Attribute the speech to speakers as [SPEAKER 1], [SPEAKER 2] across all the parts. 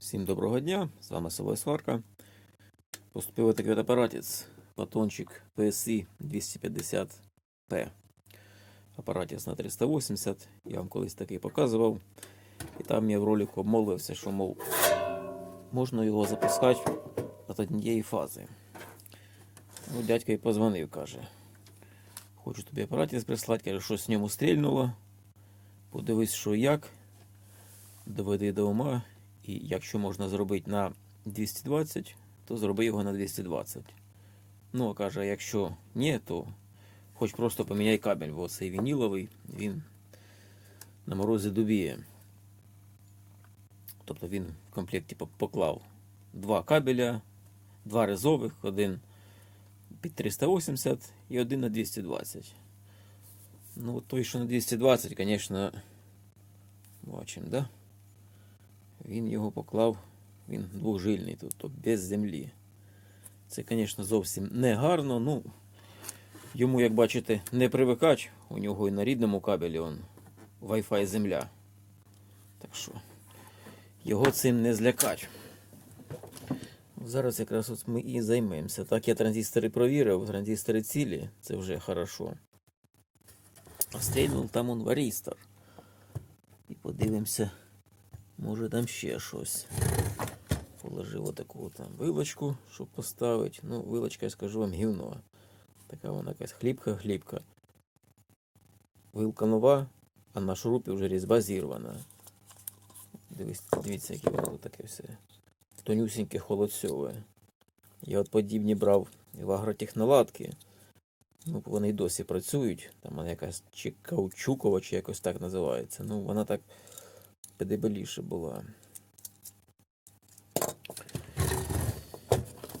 [SPEAKER 1] Всім доброго дня, з вами село Сварка. Поступив такий апаратець, батончик PSI 250P. Апаратець на 380, я вам колись такий показував. І там я в ролику обмовився, що мов можна його запускати від однієї фази. Ну, дядько і позвонив, каже. Хочу тобі апаратець прислати, каже, щось в ньому стрільнуло. Подивись, що як. Доведи до ума. І якщо можна зробити на 220, то зроби його на 220. Ну, а каже, якщо ні, то хоч просто поміняй кабель, бо цей вініловий, він на морозі дубіє. Тобто він в комплекті поклав два кабеля, два резових, один під 380 і один на 220. Ну, той, що на 220, звісно, бачимо, да? Він його поклав, він двохжильний тут, тобто без землі. Це, звісно, зовсім не гарно. Ну, йому, як бачите, не привикач. У нього і на рідному кабелі он Wi-Fi земля. Так що його цим не злякать. Зараз якраз от ми і займемося. Так, я транзистори провірив, транзистори цілі, це вже хорошо. А стрільнув там он варістор. І подивимося. Може там ще щось. Положив отаку там вилочку, щоб поставити. Ну, вилочка, я скажу вам, гівно. Така вона якась хлібка-хлібка. Вилка нова, а на шурупі вже різьба зірвана. Дивись, дивіться, яке воно таке все. Тонюсіньке холодцьове. Я от подібні брав в агротехноладки. Ну, вони й досі працюють. Там вона якась чи каучукова, чи якось так називається. Ну, вона так подебеліше була.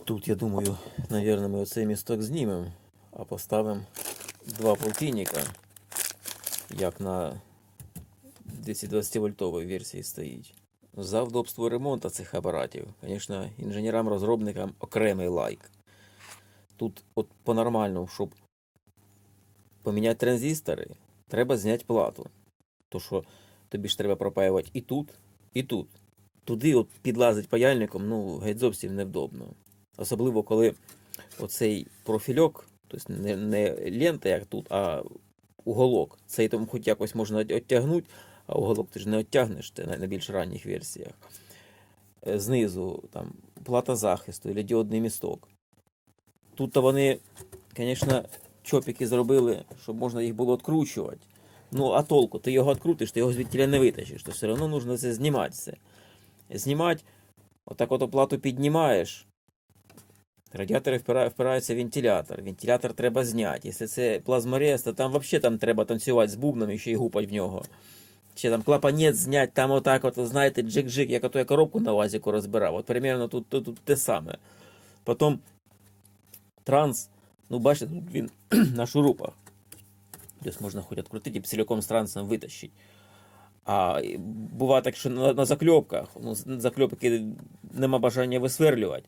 [SPEAKER 1] Тут, я думаю, наверное, ми оцей місток знімемо, а поставимо два полтинника, як на 220 вольтовій версії стоїть. За вдобство ремонту цих апаратів, звісно, інженерам-розробникам окремий лайк. Тут, от по-нормальному, щоб поміняти транзистори, треба зняти плату. То що тобі ж треба пропаювати і тут, і тут. Туди от підлазить паяльником, ну, геть зовсім невдобно. Особливо, коли оцей профільок, тобто не, не лента, як тут, а уголок. Цей там хоч якось можна оттягнути, а уголок ти ж не ти на, на більш ранніх версіях. Е, Знизу там плата захисту і діодний місток. Тут то вони, звісно, чопіки зробили, щоб можна їх було відкручувати. Ну, а толку, ти його відкрутиш, ти його звідтіля не витащиш, то все одно нужно це знімати все. Знімати, отак от оплату піднімаєш. Радіатори впира- впираються в вентилятор. Вентилятор треба зняти. Якщо це плазморез, то там взагалі там треба танцювати з бубном і ще й гупать в нього. Ще там клапанець зняти, там отак, от, знаєте, джик-джик, як ото я коробку на вазіку розбирав. От примерно тут, тут, тут те саме. Потім транс, ну бачите, тут він на шурупах. Тобто можна хоч відкрутити і цілком з трансом витащити. А буває так, що на, на закльопках, ну, закльопки нема бажання висверлювати.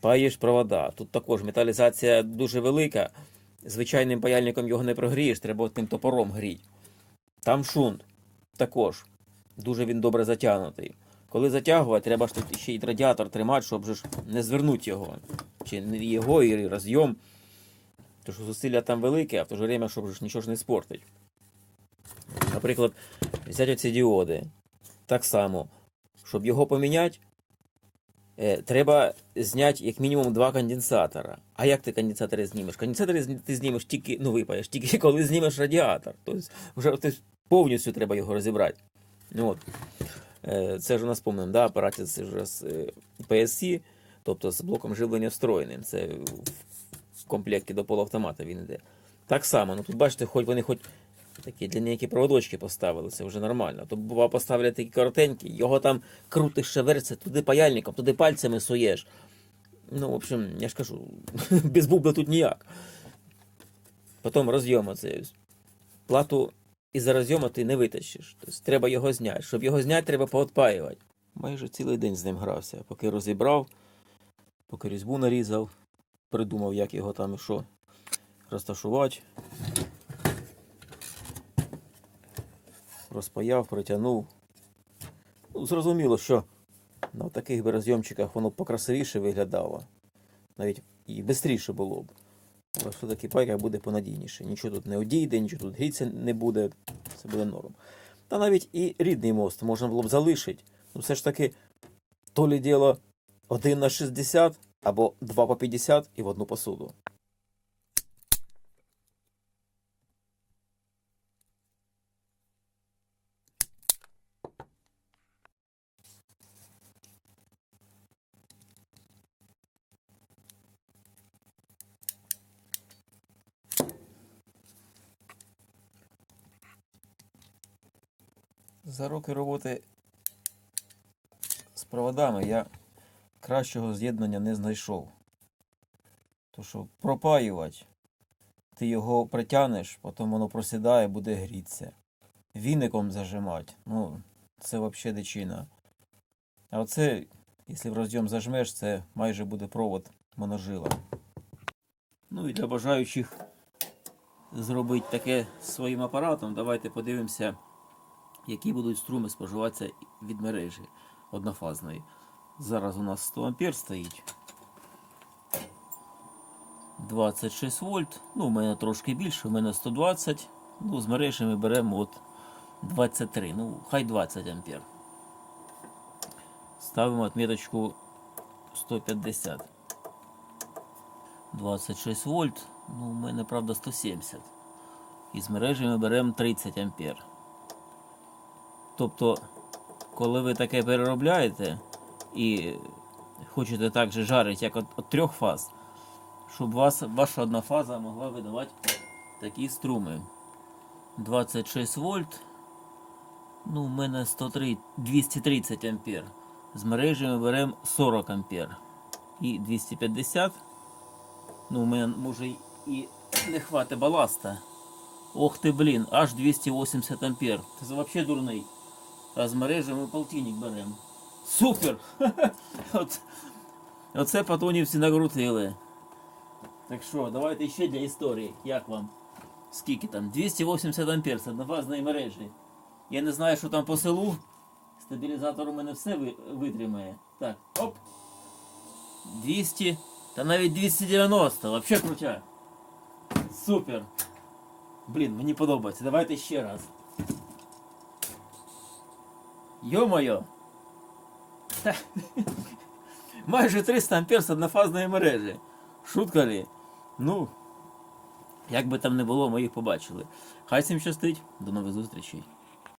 [SPEAKER 1] Паєш провода. Тут також металізація дуже велика. Звичайним паяльником його не прогрієш, треба тим топором гріти. Там шунт також. Дуже він добре затягнутий. Коли затягувати, треба ж тут ще й радіатор тримати, щоб ж не звернути його. Чи його і розйом. Тому що зусилля там велике, а в то же время, щоб ж нічого ж не спортить. Наприклад, взяти оці діоди. Так само, щоб його поміняти, е, треба зняти як мінімум два конденсатора. А як ти конденсатори знімеш? Конденсатори ти знімеш тільки, ну випаєш, тільки коли знімеш радіатор. Тобто вже тобто, повністю треба його розібрати. Ну, от. Е, Це ж у нас помним, да, апараті це ж е, PSC, тобто з блоком живлення встроєним. Це в комплекті до полуавтомата він йде. Так само, ну тут бачите, хоч вони хоч такі длинненькі проводочки поставили, це вже нормально. То бува поставлять такі коротенькі, його там крутиш, шеверся, туди паяльником, туди пальцями суєш. Ну, в общем, я ж кажу, без бубла тут ніяк. Потім розйом оцей. Плату із-за розйому ти не витащиш. Тобто треба його зняти. Щоб його зняти, треба поотпаювати. Майже цілий день з ним грався, поки розібрав, поки різьбу нарізав, придумав, як його там і що розташувати. Розпаяв, протягнув. Ну, зрозуміло, що На таких би розйомчиках воно покрасивіше виглядало. Навіть і швидше було б. Але все-таки пайка буде понадійніше. Нічого тут не одійде, нічого тут гріться не буде. Це буде норм. Та навіть і рідний мост можна було б залишити. Ну все ж таки, то лі діло 1 на 60 або 2 по 50 і в одну посуду. За роки роботи з проводами я кращого з'єднання не знайшов. То що пропаювати, ти його притягнеш, потім воно просідає, буде грітися. Віником зажимати, ну, це взагалі дичина. А оце, якщо в розйом зажмеш, це майже буде провод моножила. Ну і для бажаючих зробити таке своїм апаратом, давайте подивимося які будуть струми споживатися від мережі однофазної. Зараз у нас 100 ампер стоїть. 26 вольт. Ну, у мене трошки більше, у мене 120. Ну, з мережі ми беремо от 23. Ну, хай 20 ампер. Ставимо отметочку 150. 26 вольт. Ну, у мене, правда, 170. І з мережі ми беремо 30 ампер. Тобто, коли ви таке переробляєте і хочете так же жарити, як от, от трьох фаз, щоб вас, ваша одна фаза могла видавати такі струми. 26 вольт. Ну, у мене 103, 230 ампер. З мережі беремо 40 ампер. І 250. Ну, у мене може і не хватить баласта. Ох ти, блін, аж 280 ампер. Це взагалі дурний. А з мережі ми полтинник беремо. Супер! От, оце патонівці накрутили. Так що, давайте ще для історії. Як вам? Скільки там? 280 ампер з однофазної мережі. Я не знаю, що там по селу. Стабілізатор у мене все витримає. Так, оп. 200. Та навіть 290. Вообще крутя. Супер. Блін, мені подобається. Давайте ще раз. Йо-моє! Майже 300 ампер з однофазної мережі. Шутка лі? Ну, як би там не було, ми їх побачили. Хай всім щастить. До нових зустрічей.